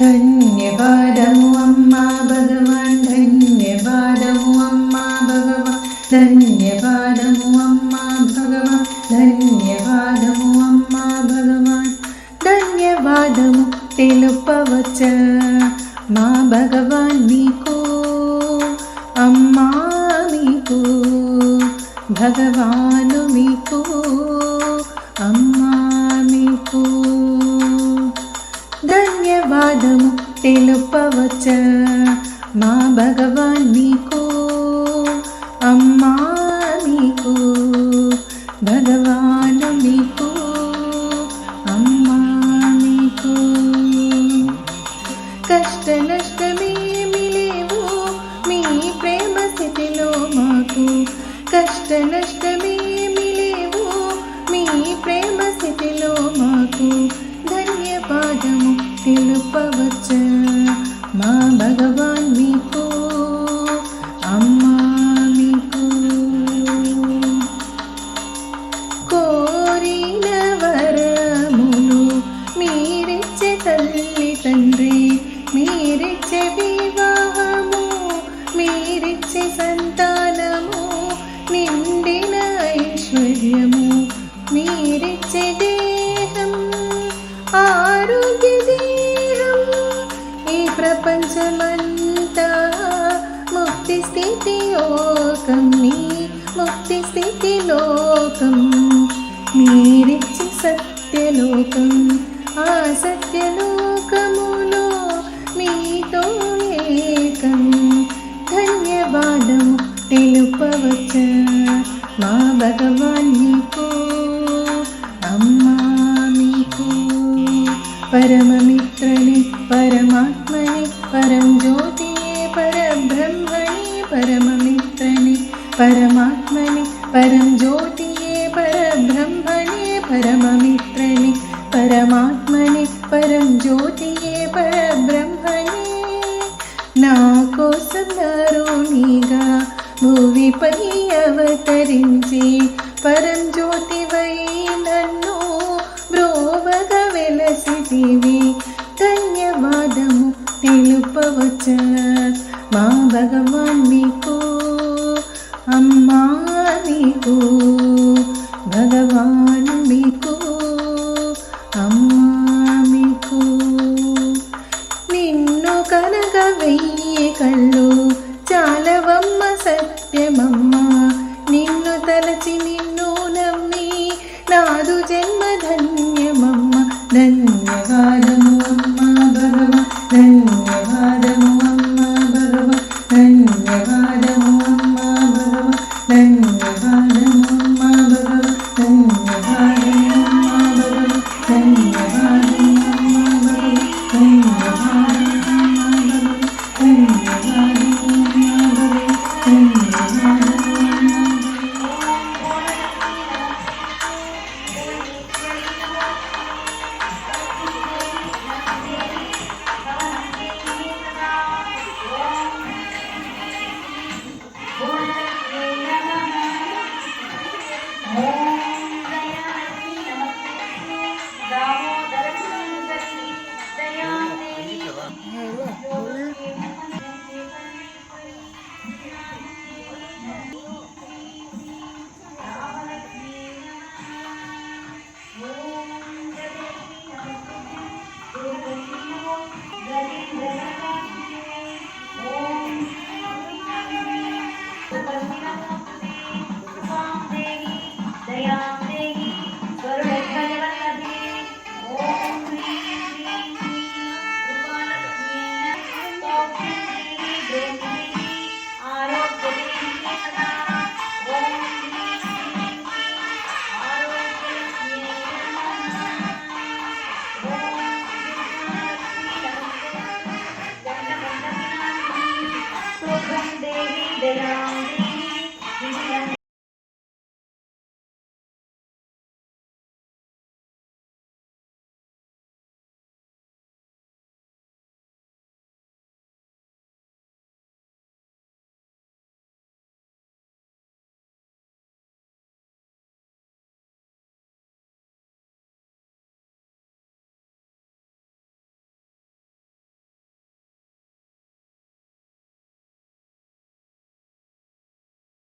ధన్యవాదము అమ్మా భగవాన్ ధన్యవాదము అమ్మా భగవాన్ ధన్యవాదము అమ్మా భగవాన్ ధన్యవాదము అమ్మా భగవాన్ ధన్యవాదము తెలుపవచ్చ మా భగవాన్ మీకు అమ్మా మీకు భగవాను మీకు అమ్మా మీకు ధన్యవాదము తెలుపవచ్చ మా భగవాన్ మీకు అమ్మా నీకు భగవాన్ మీకు అమ్మా నీకు. కష్ట నష్టమేమి లేవు మీ ప్రేమ స్థితిలో మాకు. కష్ట నష్టమేమి లేవు మీ ప్రేమ స్థితిలో మాకు. ధన్యవాదము తెలుపవచ్చ మా ప్రపంచమంతా ముక్తి స్థితి యోగం మీ ముక్తి స్థితి లోకం. మీరిచ్చి సత్యలోకం ఆ సత్యలోకములో మీతో ఏకం. ధన్యవాదము తెలుపవచ్చ? మా భగవాన్ నీకు పరబ్రహ్మణి పరమమిత్రని పరమాత్మని పరం జ్యోతియే పరబ్రహ్మణి పరమమిత్రని పరమాత్మని పరం జ్యోతియే పరబ్రహ్మణి నా కోసం నరునిగా భూమిపై అవతరించి పరం జ్యోతివై నన్ను బ్రోవగ వెలసిదివి ధన్యవాదము తెలుపవచ్చ మా భగవాన్ నీకు అమ్మా నీకు భగవాన్ మీకు అమ్మా మీకు నిన్ను కనక వెయ్యి కళ్ళు చాలవమ్మ సత్యమమ్మ. నిన్ను తలచి నిన్ను నమ్మి నాదు జన్మ ధన్యమమ్మ. ధన్యవాద ధన్యవాదము